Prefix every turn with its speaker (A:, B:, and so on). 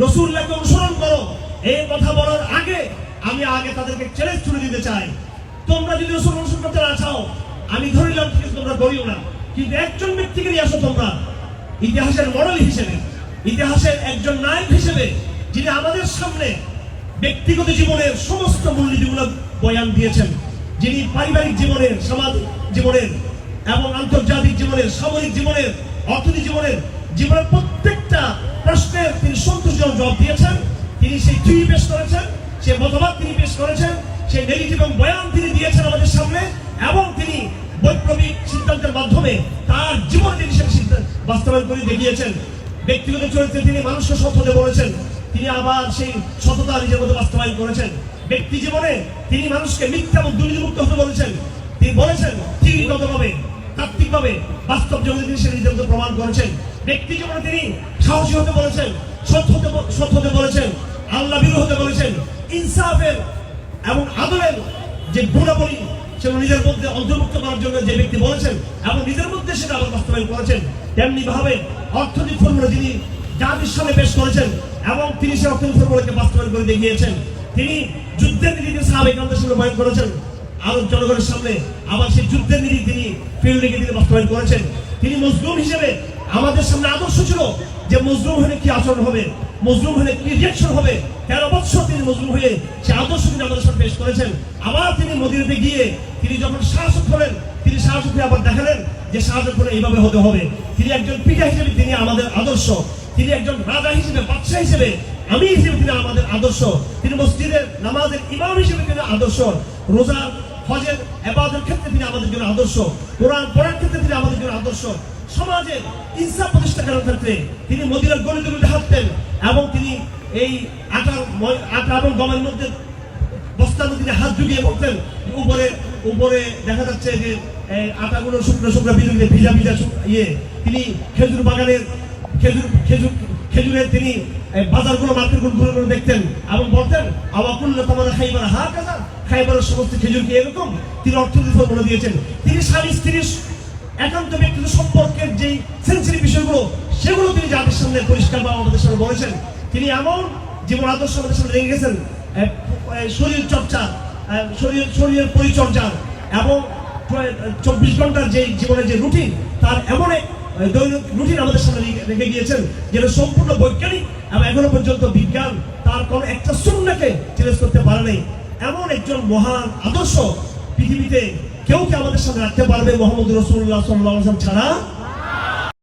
A: রসুল্লাহকে অনুসরণ করো। এই কথা বলার আগে আমি আগে তাদেরকে চ্যালেঞ্জ ছুড়ে দিতে চাই। তোমরা যদি রসুল অনুসরণ করতে না চাও, আমি ধরে নিলাম ঠিক তোমরা করিও না। কিন্তু একজন ব্যক্তিকে নিয়ে আসো তোমরা, ইতিহাসের মডেল হিসেবে। ইতিহাসের একজন নায়ক হিসেবে, যিনি আমাদের সামনে ব্যক্তিগত জীবনের সমস্ত মূলনীতিগুলো বয়ান দিয়েছেন। যিনি পারিবারিক জীবনের, সমাজ জীবনের এবং আন্তর্জাতিক জীবনের, সামরিক জীবনের অর্থনৈতিক জীবনের জীবনের প্রত্যেকটা প্রশ্নের তিনি সন্তোষজনক জবাব দিয়েছেন। তিনি সেই থিওরি পেশ করেছেন, সে মতবাদ তিনি পেশ করেছেন, সেই নেগেটিভ এবং বয়ান তিনি দিয়েছেন আমাদের সামনে, এবং তিনি বৈপ্লবিক সিদ্ধান্তের মাধ্যমে তার জীবনে তিনি সেই সিদ্ধান্ত বাস্তবায়ন করে দেখিয়েছেন। ব্যক্তিগত চরিত্রে তিনি মানুষকে হতে বলেছেন। তিনি আবার সেই সততা নিজের মধ্যে বাস্তবায়ন করেছেন। ব্যক্তি জীবনে তিনি মানুষকে মিথ্যা এবং দুর্নীতিমুক্ত হতে বলেছেন। তিনি বলেছেন থিওরিগতভাবে তাত্ত্বিকভাবে বাস্তব জগতে তিনি সেটা নিজের প্রমাণ করেছেন। ব্যক্তি জীবনে তিনি সাহসী হতে বলেছেন, সৎ হতে সৎ হতে বলেছেন, আল্লাহ বিরু হতে বলেছেন। ইনসাফের এবং আদরের যে গুণাবলী, সেগুলো নিজের মধ্যে অন্তর্ভুক্ত করার জন্য যে ব্যক্তি বলেছেন এবং নিজের মধ্যে সেটা আবার বাস্তবায়ন করেছেন তেমনি ভাবে অর্থনৈতিক ফর্মুলা যিনি জাতির সামনে পেশ করেছেন এবং তিনি সেই অর্থনৈতিক ফর্মুলাকে বাস্তবায়ন করে দেখিয়েছেন। তিনি যুদ্ধের নীতিতে সাহাবেক আমাদের সামনে বয়ন করেছেন। আরব জনগণের সামনে আবার সেই যুদ্ধের নীতি তিনি ফিল্ডে তিনি বাস্তবায়ন করেছেন। তিনি মজলুম হিসেবে আমাদের সামনে আদর্শ ছিল যে মজলুম হলে কি আচরণ হবে, মজলুম হলে কি রিয়াকশন হবে, তেরো বছর তিনি মজলুম হয়ে সে আদর্শ তিনি আমাদের সামনে পেশ করেছেন। আবার তিনি মদিনাতে গিয়ে তিনি যখন সাহস হলেন, তিনি সাহস হয়ে আবার দেখালেন যে সাহায্য করে এইভাবে হতে হবে। তিনি একজন পিতা হিসেবে তিনি আমাদের আদর্শ। তিনি একজন রাজা হিসেবে, বাদশাহ হিসেবে আমি হিসেবে তিনি আমাদের আদর্শ। তিনি মসজিদের, নামাজের ইমাম হিসেবে তিনি আদর্শ। রোজা হজের এবাদের ক্ষেত্রে তিনি আমাদের জন্য আদর্শ, কোরআন পড়ার ক্ষেত্রে তিনি আমাদের জন্য আদর্শ। সমাজের ইনসাফ প্রতিষ্ঠা করার ক্ষেত্রে তিনি মদিনার গলিতে গলিতে হাঁটতেন এবং তিনি এই আটার আটা এবং গমের মধ্যে বস্তার মধ্যে হাত ঢুকিয়ে পড়তেন উপরে উপরে দেখা যাচ্ছে যে আটাগুলো শুকনো শুকনো বিজুলিতে ভিজা ভিজা ইয়ে তিনি খেজুর বাগানের খেজুর খেজুর, খেজুরের তিনি বাজারগুলো মার্কেটগুলো ঘুরে ঘুরে দেখতেন এবং বলতেন, আওয়াকুল্লা তোমাদের খাইবার হা কাজা খাইবারের সমস্ত খেজুর কি এরকম? তিনি অর্থনীতি ফর্মুলা দিয়েছেন। তিনি স্বামী স্ত্রীর একান্ত ব্যক্তিগত সম্পর্কের যে সেন্সিটিভ বিষয়গুলো, সেগুলো তিনি জাতির সামনে পরিষ্কার বা আমাদের সামনে বলেছেন। তিনি এমন জীবন আদর্শ আমাদের সামনে রেখে গেছেন শরীর চর্চা শরীর, শরীরের পরিচর্যা এবং চব্বিশ ঘণ্টার যে জীবনের যে রুটিন তার এমন দৈনিক রুটিন আমাদের সামনে রেখে গিয়েছেন, যেটা সম্পূর্ণ বৈজ্ঞানিক এবং এখনও পর্যন্ত বিজ্ঞান তার কোনো একটা শূন্যকে চ্যালেঞ্জ করতে পারে নাই। এমন একজন মহান আদর্শ পৃথিবীতে কেউ কি আমাদের সামনে রাখতে পারবে মোহাম্মদ রসুল্লাহ সাল্লাহ ছাড়া?